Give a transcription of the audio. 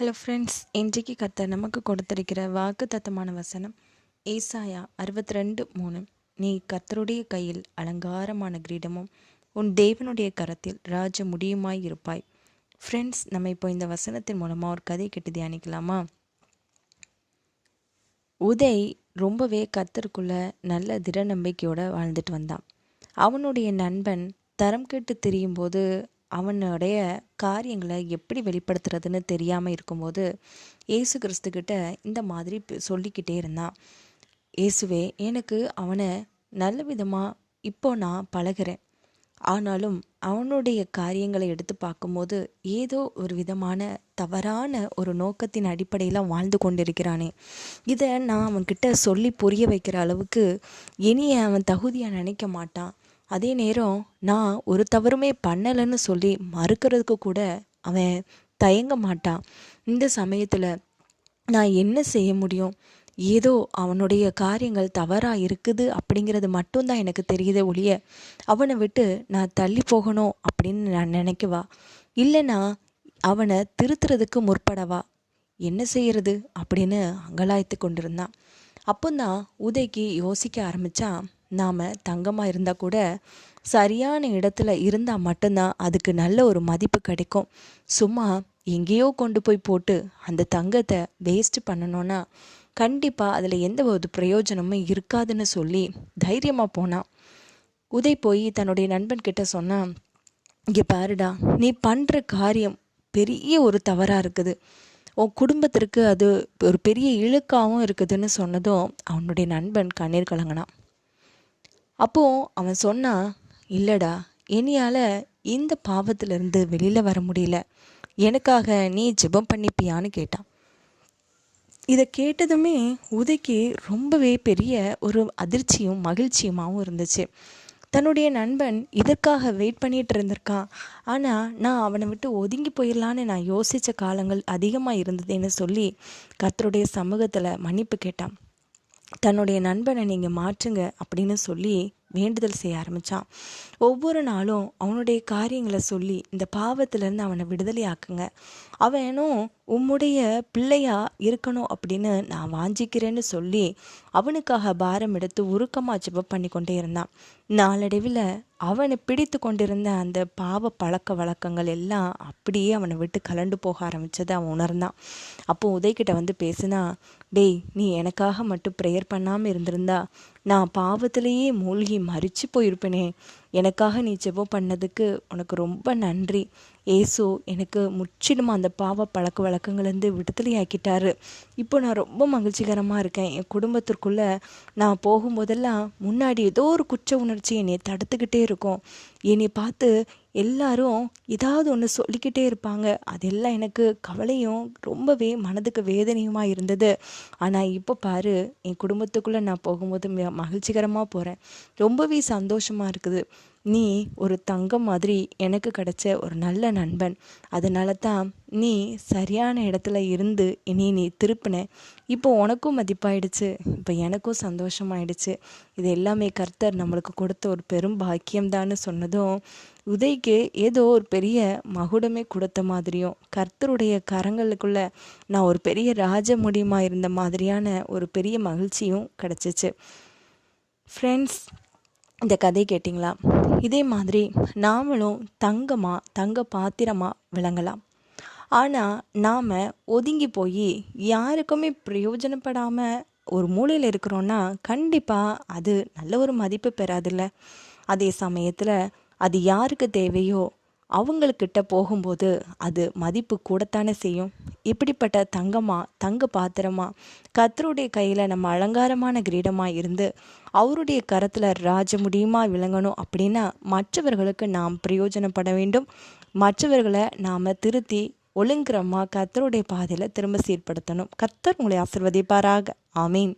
Hello friends இன்றைக்கு கத்த நமக்கு கொடுத்திருக்கிற வாக்கு தத்தமான வசனம் ஏசாயா அறுபத்தி ரெண்டு மூணு. நீ கத்தருடைய கையில் அலங்காரமான கிரீடமும் உன் தேவனுடைய கரத்தில் ராஜ முடியுமாய் இருப்பாய். ஃப்ரெண்ட்ஸ் நம்ம இப்போ இந்த வசனத்தின் மூலமாக ஒரு கதை கெட்டு தியானிக்கலாமா? உதய் ரொம்பவே கத்தருக்குள்ள நல்ல திட நம்பிக்கையோடு வாழ்ந்துட்டு வந்தான். அவனுடைய நண்பன் தரம் கெட்டு திரியும் போது அவனுடைய காரியங்களை எப்படி வெளிப்படுத்துறதுன்னு தெரியாமல் இருக்கும்போது ஏசு கிறிஸ்துக்கிட்ட இந்த மாதிரி சொல்லிக்கிட்டே இருந்தான். இயேசுவே எனக்கு அவனை நல்ல விதமாக இப்போ நான் பழகுறேன். ஆனாலும் அவனுடைய காரியங்களை எடுத்து பார்க்கும்போது ஏதோ ஒரு விதமான தவறான ஒரு நோக்கத்தின் அடிப்படையில் வாழ்ந்து கொண்டிருக்கிறானே. இதை நான் அவன்கிட்ட சொல்லி புரிய வைக்கிற அளவுக்கு இனி அவன் தகுதியாக நினைக்க மாட்டான். அதே நேரம் நான் ஒரு தவறுமே பண்ணலைன்னு சொல்லி மறுக்கிறதுக்கு கூட அவன் தயங்க மாட்டான். இந்த சமயத்தில் நான் என்ன செய்ய முடியும்? ஏதோ அவனுடைய காரியங்கள் தவறாக இருக்குது அப்படிங்கிறது மட்டும்தான் எனக்கு தெரியுதே ஒழிய அவனை விட்டு நான் தள்ளி போகணும் அப்படின்னு நான் நினைக்கவா? இல்லைனா அவனை திருத்துறதுக்கு முற்படவா? என்ன செய்யறது அப்படின்னு அங்கலாய்த்து கொண்டிருந்தான். அப்போந்தான் உதய்க்கு யோசிக்க ஆரம்பிச்சான் நாம் தங்கமாக இருந்தால் கூட சரியான இடத்துல இருந்தால் மட்டும்தான் அதுக்கு நல்ல ஒரு மதிப்பு கிடைக்கும். சும்மா எங்கேயோ கொண்டு போய் போட்டு அந்த தங்கத்தை வேஸ்ட் பண்ணணும்னா கண்டிப்பாக அதில் எந்த ஒரு பிரயோஜனமும் இருக்காதுன்னு சொல்லி தைரியமாக போனான். உதய் போய் தன்னுடைய நண்பன் கிட்ட சொன்னான் இங்கே பாருடா நீ பண்ணுற காரியம் பெரிய ஒரு தவறாக இருக்குது. உன் குடும்பத்திற்கு அது ஒரு பெரிய இழுக்காகவும் இருக்குதுன்னு சொன்னதும் அவனுடைய நண்பன் கண்ணீர் கலங்கினான். அப்போ அவன் சொன்னான் இல்லடா என்னையால் இந்த பாவத்திலிருந்து வெளியில் வர முடியல. எனக்காக நீ ஜெபம் பண்ணிப்பியான்னு கேட்டான். இதை கேட்டதுமே உதைக்கு ரொம்பவே பெரிய ஒரு அதிர்ச்சியும் மகிழ்ச்சியுமாகவும் இருந்துச்சு. தன்னுடைய நண்பன் இதற்காக வெயிட் பண்ணிட்டு இருந்திருக்கான் ஆனால் நான் அவனை விட்டு ஒதுங்கி போயிடலான்னு நான் யோசித்த காலங்கள் அதிகமாக இருந்ததுன்னு சொல்லி கத்தருடைய சமூகத்தில் மன்னிப்பு கேட்டான். தன்னுடைய நண்பனை நீங்கள் மாற்றுங்க அப்படின்னு சொல்லி வேண்டுதல் செய்ய ஆரம்பித்தான் ஒவ்வொரு நாளும் அவனுடைய காரியங்களை சொல்லி இந்த பாவத்திலேருந்து அவனை விடுதலை ஆக்குங்க அவனும் உம்முடைய பிள்ளையா இருக்கணும் அப்படின்னு நான் வாஞ்சிக்கிறேன்னு சொல்லி அவனுக்காக பாரம் எடுத்து உருக்கமாக ஜெபம் பண்ணி கொண்டே இருந்தான். நாளடைவில் அவனை பிடித்து கொண்டிருந்த அந்த பாவ பழக்க வழக்கங்கள் எல்லாம் அப்படியே அவனை விட்டு கலண்டு போக ஆரம்பித்ததை அவன் உணர்ந்தான். அப்போ உதய்கிட்ட வந்து பேசினா டேய் நீ எனக்காக மட்டும் ப்ரேயர் பண்ணாமல் இருந்திருந்தா நான் பாவத்திலேயே மூழ்கி மறிச்சு போயிருப்பேனே. எனக்காக நீ ஜெபம் பண்ணதுக்கு உனக்கு ரொம்ப நன்றி. ஏசு எனக்கு முற்றிலுமா அந்த பாவ பழக்க வழக்கங்கள்லேருந்து விடுதலை ஆக்கிட்டாரு. இப்போ நான் ரொம்ப மகிழ்ச்சிகரமாக இருக்கேன். என் குடும்பத்திற்குள்ளே நான் போகும்போதெல்லாம் முன்னாடி ஏதோ ஒரு குற்ற உணர்ச்சி என்னை தடுத்துக்கிட்டே இருக்கும். என்னை பார்த்து எல்லாரும் ஏதாவது ஒன்று சொல்லிக்கிட்டே இருப்பாங்க. அதெல்லாம் எனக்கு கவலையும் ரொம்பவே மனதுக்கு வேதனையுமா இருந்தது. ஆனால் இப்போ பாரு என் குடும்பத்துக்குள்ளே நான் போகும்போது மகிழ்ச்சிகரமாக போகிறேன் ரொம்பவே சந்தோஷமாக இருக்குது. நீ ஒரு தங்கம் மாதிரி எனக்கு கிடைச்ச ஒரு நல்ல நண்பன். அதனால தான் நீ சரியான இடத்துல இருந்து இனி நீ திருப்பின. இப்போ உனக்கும் மதிப்பாயிடுச்சு. இப்போ எனக்கும் சந்தோஷமாயிடுச்சு. இது எல்லாமே கர்த்தர் நம்மளுக்கு கொடுத்த ஒரு பெரும் பாக்கியம்தான்னு சொன்னதும் உதய்க்கு ஏதோ ஒரு பெரிய மகுடமே கொடுத்த மாதிரியும் கர்த்தருடைய கரங்களுக்குள்ள நான் ஒரு பெரிய ராஜ முடியுமா இருந்த மாதிரியான ஒரு பெரிய மகிழ்ச்சியும் கிடச்சிச்சு. ஃப்ரெண்ட்ஸ் இந்த கதை கேட்டிங்களா? இதே மாதிரி நாமளும் தங்கமாக தங்க பாத்திரமாக விளங்கலாம். ஆனால் நாம் ஒதுங்கி போய் யாருக்குமே பிரயோஜனப்படாமல் ஒரு மூலையில் இருக்கிறோன்னா கண்டிப்பாக அது நல்ல ஒரு மதிப்பு பெறாதுல்ல. அதே சமயத்தில் அது யாருக்கு தேவையோ அவங்களுக்கிட்ட போகும்போது அது மதிப்பு கூடத்தானே செய்யும்? இப்படிப்பட்ட தங்கமா தங்க பாத்திரமா? கத்தருடைய கையில் நம்ம அலங்காரமான கிரீடமாக இருந்து அவருடைய கரத்தில் ராஜ முடியுமா விளங்கணும் அப்படின்னா மற்றவர்களுக்கு நாம் பிரயோஜனப்பட வேண்டும். மற்றவர்களை நாம் திருத்தி ஒழுங்குறமா கர்த்தருடைய பாதையில் திரும்ப சீர்படுத்தணும். கர்த்தர் உங்களை ஆசிர்வதிப்பாராக. ஆமீன்.